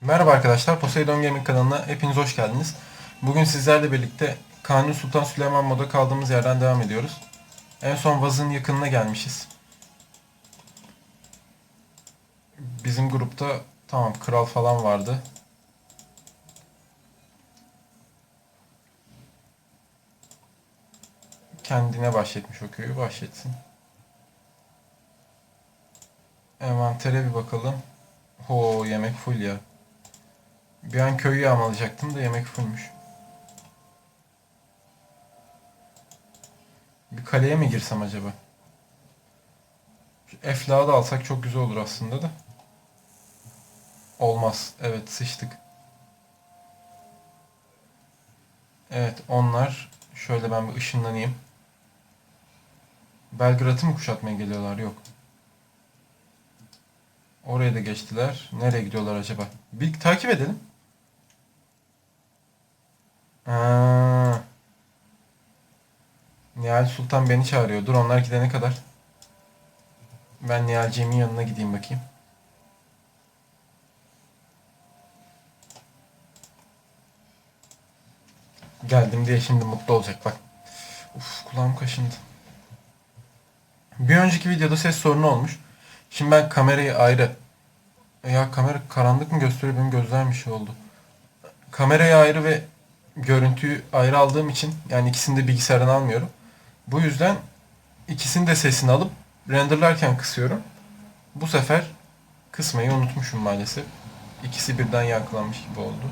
Merhaba arkadaşlar, Poseidon Gaming kanalına hepiniz hoş geldiniz. Bugün sizlerle birlikte Kanuni Sultan Süleyman moda kaldığımız yerden devam ediyoruz. En son Vaz'ın yakınına gelmişiz. Bizim grupta tamam kral falan vardı. Kendine bahşetmiş o köyü, bahşetsin. Envantere bir bakalım. Ho yemek full ya. Bir an köyü yağmalayacaktım da yemek fullmüş. Bir kaleye mi girsem acaba? Şu Efla'yı da alsak çok güzel olur aslında da. Olmaz. Evet sıçtık. Evet onlar. Şöyle ben bir ışınlanayım. Belgrad'ı mı kuşatmaya geliyorlar? Yok. Oraya da geçtiler. Nereye gidiyorlar acaba? Bir takip edelim. Aa. Nihal Sultan beni çağırıyor. Dur onlar gidene kadar. Ben Nihal'ciğimin yanına gideyim bakayım. Geldim diye şimdi mutlu olacak bak. Uf kulağım kaşındı. Bir önceki videoda ses sorunu olmuş. Şimdi ben kamerayı ayrı. Ya kamera karanlık mı gösteriyor benim gözlerim bir şey oldu. Kamerayı ayrı ve görüntüyü ayrı aldığım için yani ikisini de bilgisayardan almıyorum. Bu yüzden ikisini de sesini alıp renderlarken kısıyorum. Bu sefer kısmayı unutmuşum maalesef. İkisi birden yankılanmış gibi oldu.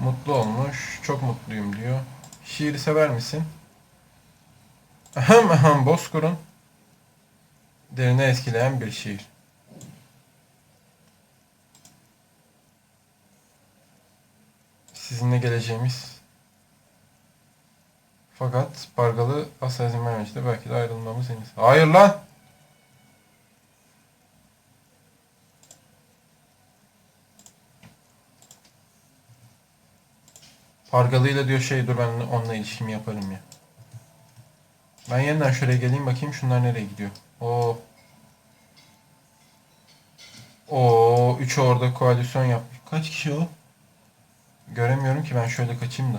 Mutlu olmuş. Çok mutluyum diyor. Şiiri sever misin? Ahem ahem Bozkur'un derine etkileyen bir şiir. Sizinle geleceğimiz fakat Bargalı asla izin vermemişti. Belki de ayrılmamız en iyisi. Hayır lan! Pargalı'yla diyor şey dur ben onunla ilişkimi yaparım ya. Ben yeniden şuraya geleyim bakayım şunlar nereye gidiyor. Oo. Oo, üçü orada koalisyon yapmış. Kaç kişi o? Göremiyorum ki ben şöyle kaçayım da.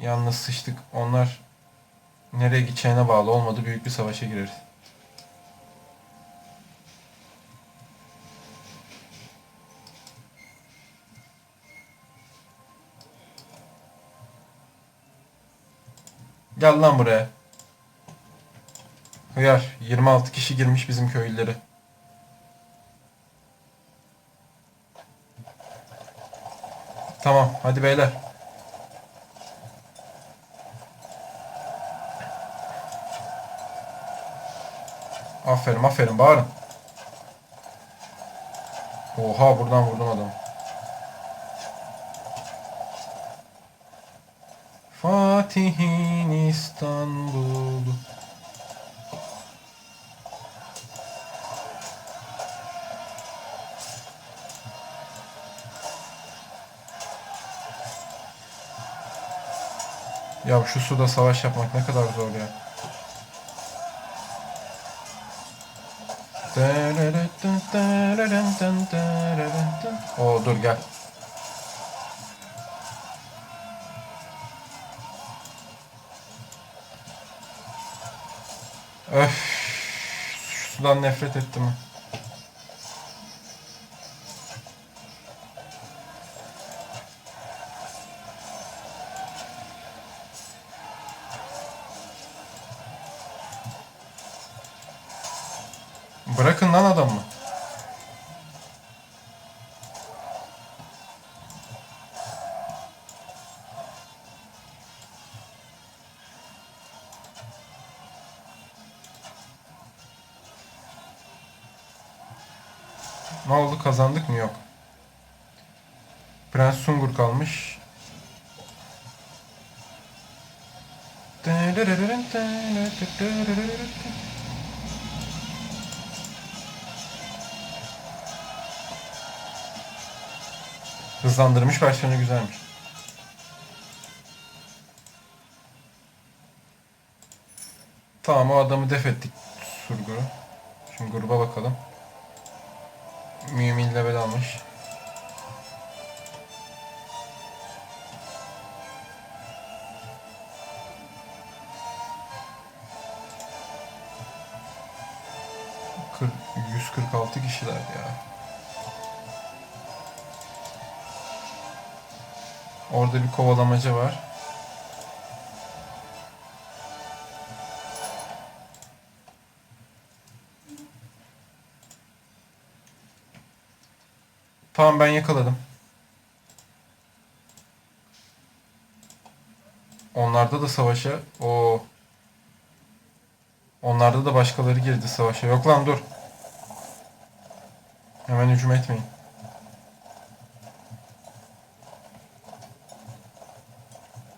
Yalnız sıçtık. Onlar nereye gideceğine bağlı olmadı. Büyük bir savaşa gireriz. Gel lan buraya. Hıyar. 26 kişi girmiş bizim köylüleri. Tamam. Hadi beyler. Aferin aferin bağırın. Oha buradan vurdum adamı. Fatih'in İstanbul'u. Ya şu suda savaş yapmak ne kadar zor ya. O dur gel. Öf. Şu sudan nefret ettim. Ne oldu kazandık mı? Yok. Prens Sungur kalmış. Hızlandırmış versiyonu güzelmiş. Tamam o adamı def ettik Surgur'u. Şimdi gruba bakalım. Mümin level almış. Kırk- 146 kişiler ya. Orada bir kovalamaca var. Tamam ben yakaladım. Onlarda da savaşa. O. Onlarda da başkaları girdi savaşa. Yok lan dur. Hemen hücum etmeyin.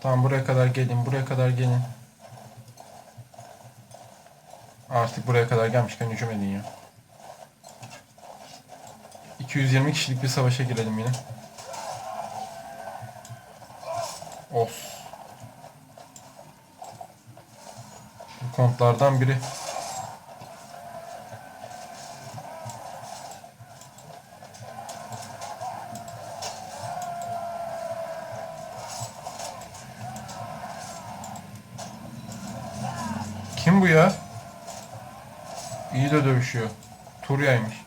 Tamam buraya kadar gelin. Buraya kadar gelin. Artık buraya kadar gelmişken hücum edin ya. 220 kişilik bir savaşa girelim yine. Os. Bu kontlardan biri. Kim bu ya? İyi de dövüşüyor. Turya'ymış.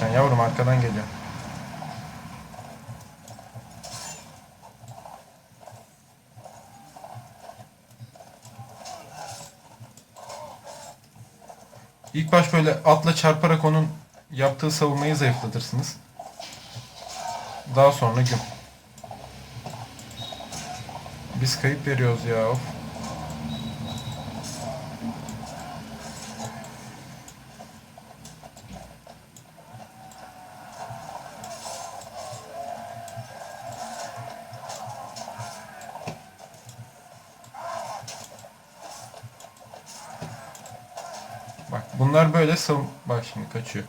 Bana bakacaksın yavrum arkadan geliyor. İlk baş böyle atla çarparak onun yaptığı savunmayı zayıflatırsınız. Daha sonra güm. Biz kayıp veriyoruz ya. Of. Bak bunlar böyle savun... Bak şimdi kaçıyor.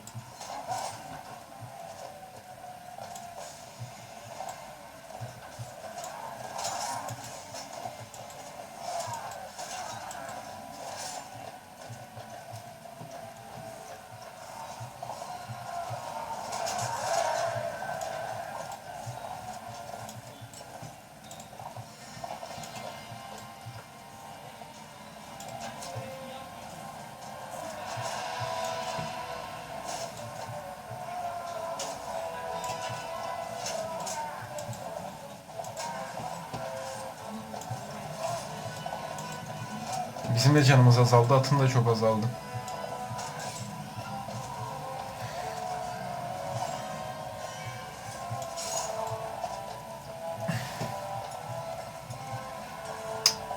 Bizim de canımız azaldı, atın da çok azaldı.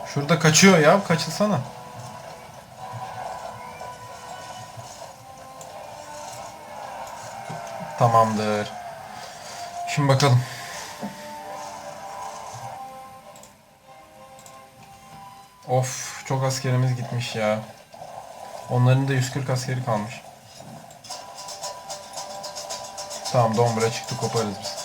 Şurada kaçıyor ya, kaçılsana. Tamamdır. Şimdi bakalım. Of çok askerimiz gitmiş ya. Onların da 140 askeri kalmış. Tamam Dombra çıktı koparız biz.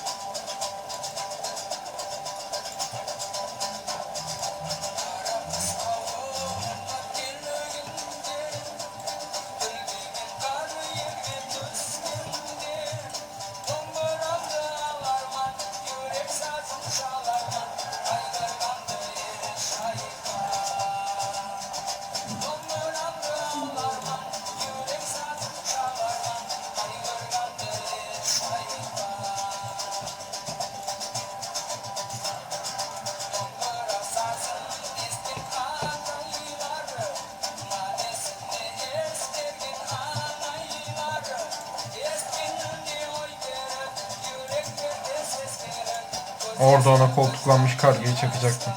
Orada ona koltuklanmış kargayı çakacaktım.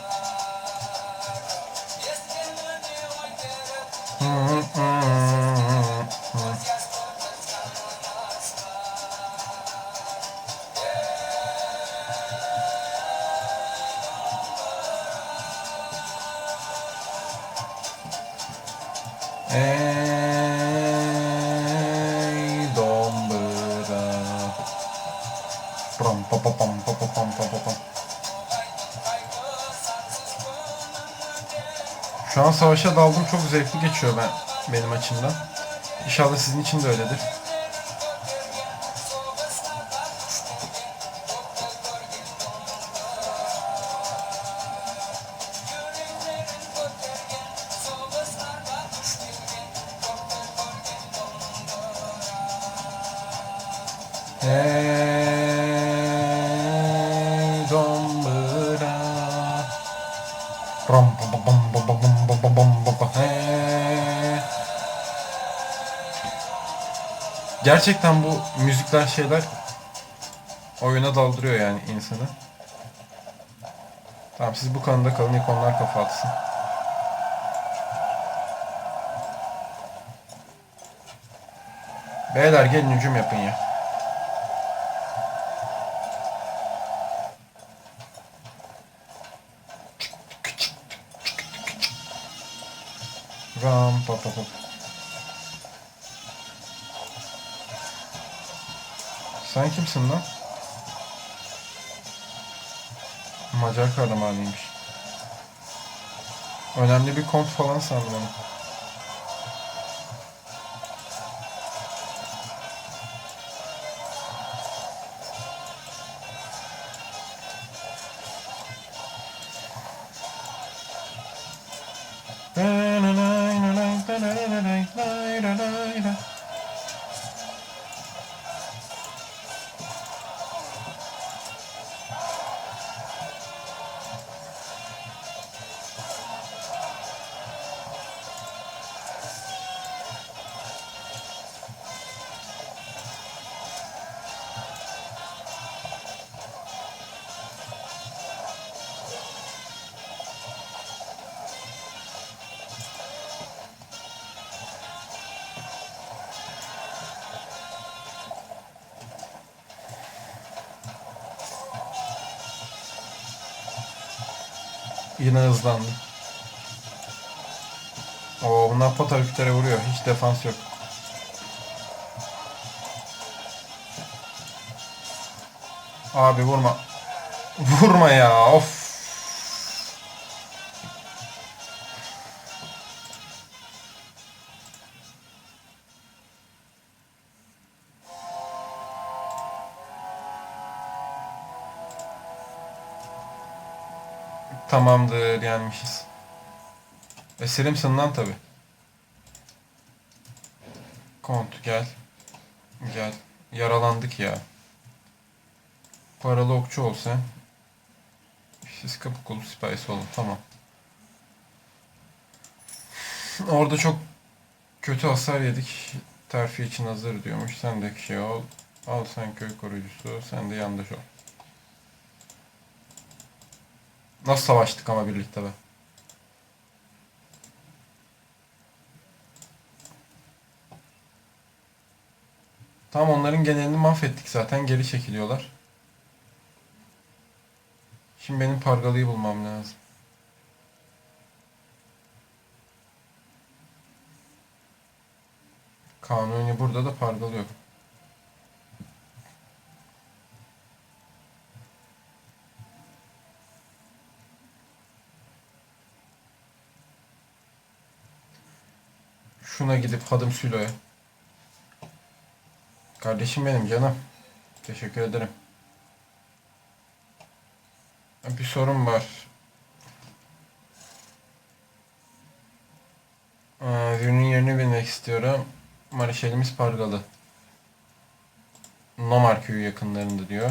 Ey Şu an savaşa daldım çok zevkli geçiyor ben benim açımdan. İnşallah sizin için de öyledir. Gerçekten bu müzikler şeyler oyuna daldırıyor yani insanı. Tamam siz bu kanında kalın ilk onlar kafa atsın. Beyler gelin hücum yapın ya. Ram pa pa pa. Sen kimsin lan? Macar kahramanıymış. Önemli bir kont falan sandım onu. Yine hızlandı. Oo bunlar pot hareketlere vuruyor. Hiç defans yok. Abi vurma. Vurma ya. Of. Tamamdır yenmişiz. Esirimsin lan tabi. Kont gel. Gel. Yaralandık ya. Paralı okçu ol sen. Siz kapı kolu sipahisi olun. Tamam. Orada çok kötü hasar yedik. Terfi için hazır diyormuş. Sen de şey ol. Al sen köy koruyucusu. Sen de yandaş ol. Nasıl savaştık ama birlikte be. Tam onların genelini mahvettik zaten. Geri çekiliyorlar. Şimdi benim pargalıyı bulmam lazım. Kanuni burada da pargalı yok. Şuna gidip Hadım Sülo'ya. Kardeşim benim canım. Teşekkür ederim. Bir sorun var. Ürünün yerini bilmek istiyorum. Marişelimiz Pargalı. Nomar köyü yakınlarında diyor.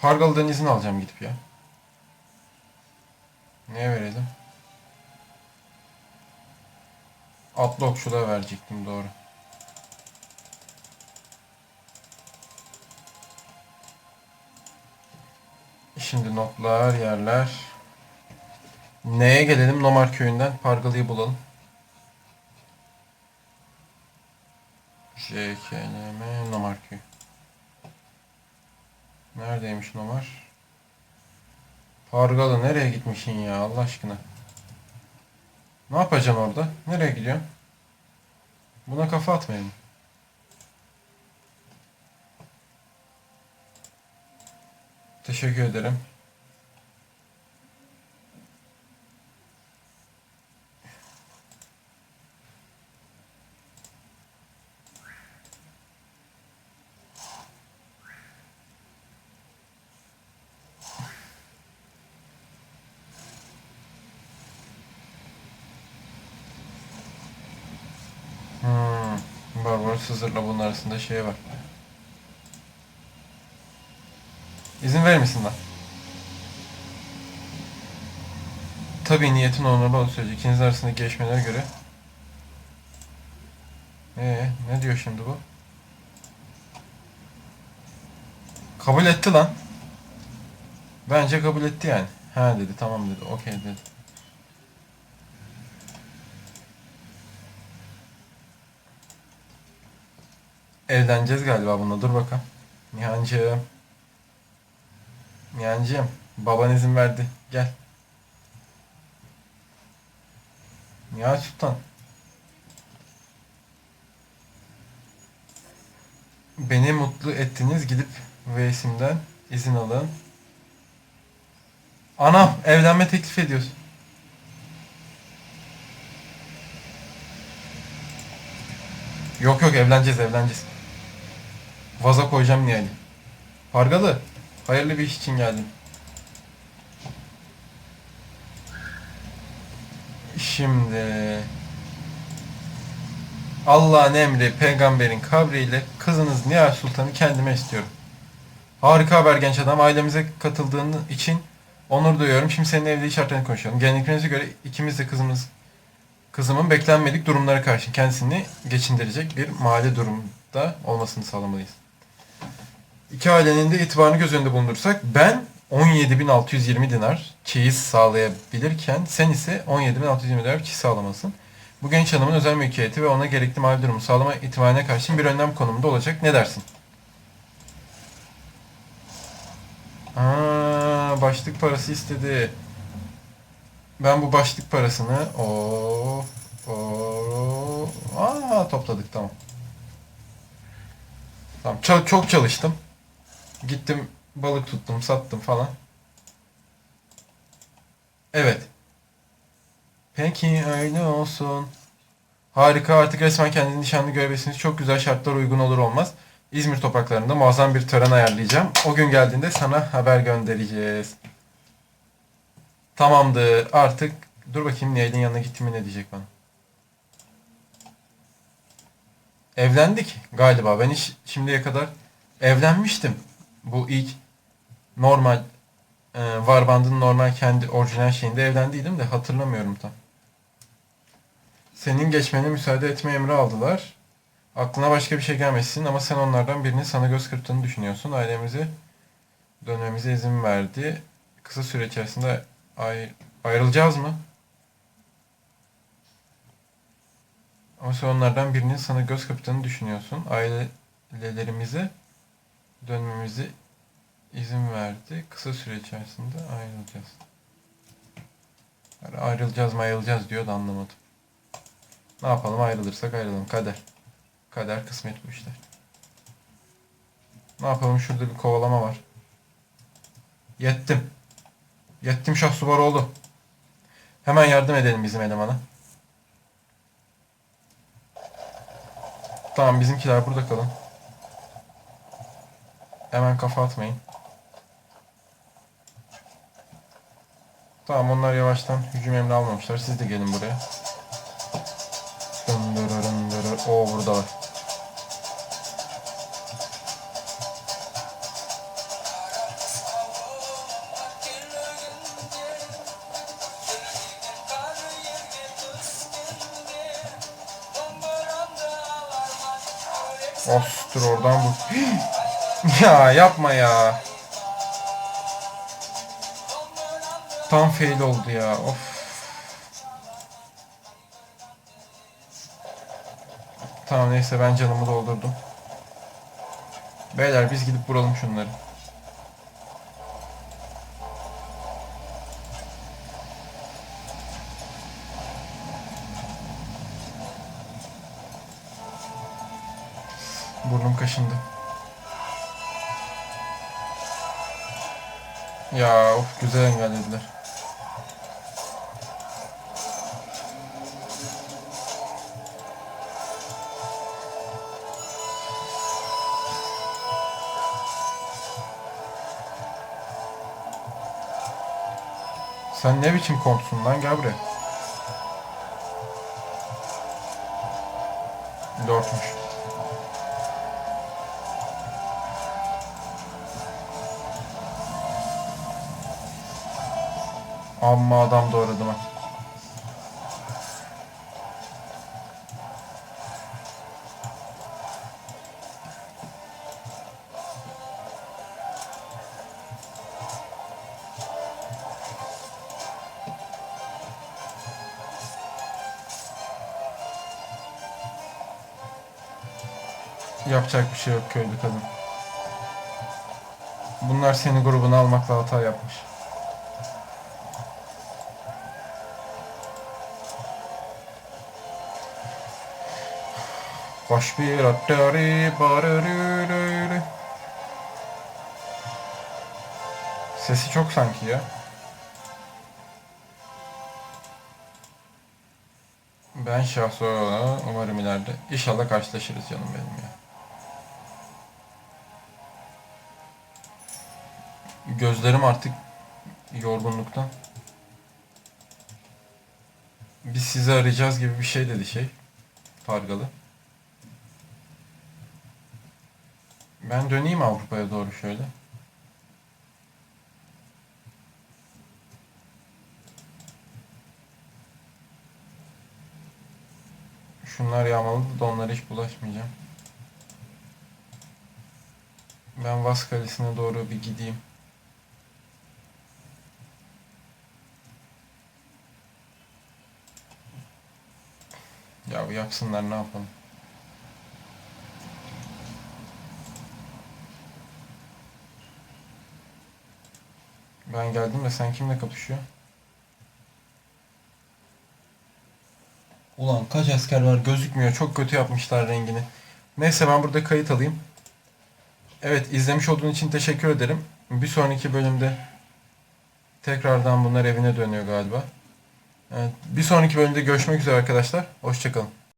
Pargalı'dan izin alacağım gidip ya. Neye verelim? Atlı okçuluğa verecektim doğru. Şimdi notlar, yerler. Neye gelelim? Nomar köyünden Pargalı'yı bulalım. JKNM Nomar köyü. Neredeymiş Nomar? Hargalı nereye gitmişsin ya Allah aşkına? Ne yapacaksın orada? Nereye gidiyorsun? Buna kafa atmayalım. Teşekkür ederim. Hızır'la bunun arasında şey var. İzin verir misin lan? Tabii niyetin onurlu olduğu sürece ikinizin arasındaki gelişmelere göre ee, ne diyor şimdi bu? Kabul etti lan. Bence kabul etti yani. Ha dedi tamam dedi okey dedi. Evleneceğiz galiba bununla dur bakalım. Nihancığım. Nihancığım. Baban izin verdi. Gel. Nihal Sultan. Beni mutlu ettiniz. Gidip Veysim'den izin alın. Anam evlenme teklif ediyorsun. Yok yok evleneceğiz evleneceğiz. Vaza koyacağım Nihal'i. Pargalı. Hayırlı bir iş için geldim. Şimdi Allah'ın emri peygamberin kabriyle kızınız Nihal Sultan'ı kendime istiyorum. Harika haber genç adam. Ailemize katıldığın için onur duyuyorum. Şimdi senin evlilik şartlarını konuşalım. Geleneklerinize göre ikimiz de kızımız kızımın beklenmedik durumlara karşı kendisini geçindirecek bir mali durumda olmasını sağlamalıyız. İki ailenin de itibarını göz önünde bulundursak ben 17.620 dinar çeyiz sağlayabilirken sen ise 17.620 dinar çeyiz sağlamasın. Bu genç hanımın özel mülkiyeti ve ona gerekli mali durumu sağlama ihtimaline karşın bir önlem konumunda olacak. Ne dersin? Aa, başlık parası istedi. Ben bu başlık parasını o o aa topladık tamam. Tamam çal- çok çalıştım. Gittim balık tuttum, sattım falan. Evet. Peki öyle olsun. Harika artık resmen kendini nişanlı görebilirsiniz. Çok güzel şartlar uygun olur olmaz. İzmir topraklarında muazzam bir tören ayarlayacağım. O gün geldiğinde sana haber göndereceğiz. Tamamdır artık. Dur bakayım Nihal'in yanına gittim mi ne diyecek bana. Evlendik galiba. Ben hiç şimdiye kadar evlenmiştim. Bu ilk normal e, Warband'ın normal kendi orijinal şeyinde evlendiydim de hatırlamıyorum tam. Senin geçmene müsaade etme emri aldılar. Aklına başka bir şey gelmesin ama sen onlardan birinin sana göz kırptığını düşünüyorsun. Ailemizi dönmemize izin verdi. Kısa süre içerisinde ay ayrılacağız mı? Ama sen onlardan birinin sana göz kırptığını düşünüyorsun. Ailelerimize dönmemizi izin verdi. Kısa süre içerisinde ayrılacağız. Yani ayrılacağız mı ayrılacağız diyor da anlamadım. Ne yapalım ayrılırsak ayrılalım. Kader. Kader kısmet bu işler. Ne yapalım şurada bir kovalama var. Yettim. Yettim Şahsubaroğlu. Hemen yardım edelim bizim elemana. Tamam bizimkiler burada kalın. Hemen kafa atmayın. Tamam onlar yavaştan hücum emri almamışlar. Siz de gelin buraya. Dındırı. Oo buradalar. Ostur oradan bu. Ya yapma ya. Tam fail oldu ya. Of. Tamam neyse ben canımı doldurdum. Beyler biz gidip vuralım şunları. Burnum kaşındı. Ya of güzel engellediler. Sen ne biçim kompsun lan gel buraya. Amma adam doğradım ha. Yapacak bir şey yok köylü kadın. Bunlar seni grubuna almakla hata yapmış. Sesi çok sanki ya. Ben şahsı umarım ileride inşallah karşılaşırız canım benim ya. Gözlerim artık yorgunluktan. Biz sizi arayacağız gibi bir şey dedi şey. Pargalı. Ben döneyim Avrupa'ya doğru şöyle. Şunlar yağmalı da onlara hiç bulaşmayacağım. Ben Vas Kalesi'ne doğru bir gideyim. Ya yapsınlar ne yapalım. Ben geldim de sen kimle kapışıyor? Ulan kaç asker var gözükmüyor. Çok kötü yapmışlar rengini. Neyse ben burada kayıt alayım. Evet izlemiş olduğun için teşekkür ederim. Bir sonraki bölümde tekrardan bunlar evine dönüyor galiba. Evet, bir sonraki bölümde görüşmek üzere arkadaşlar. Hoşçakalın.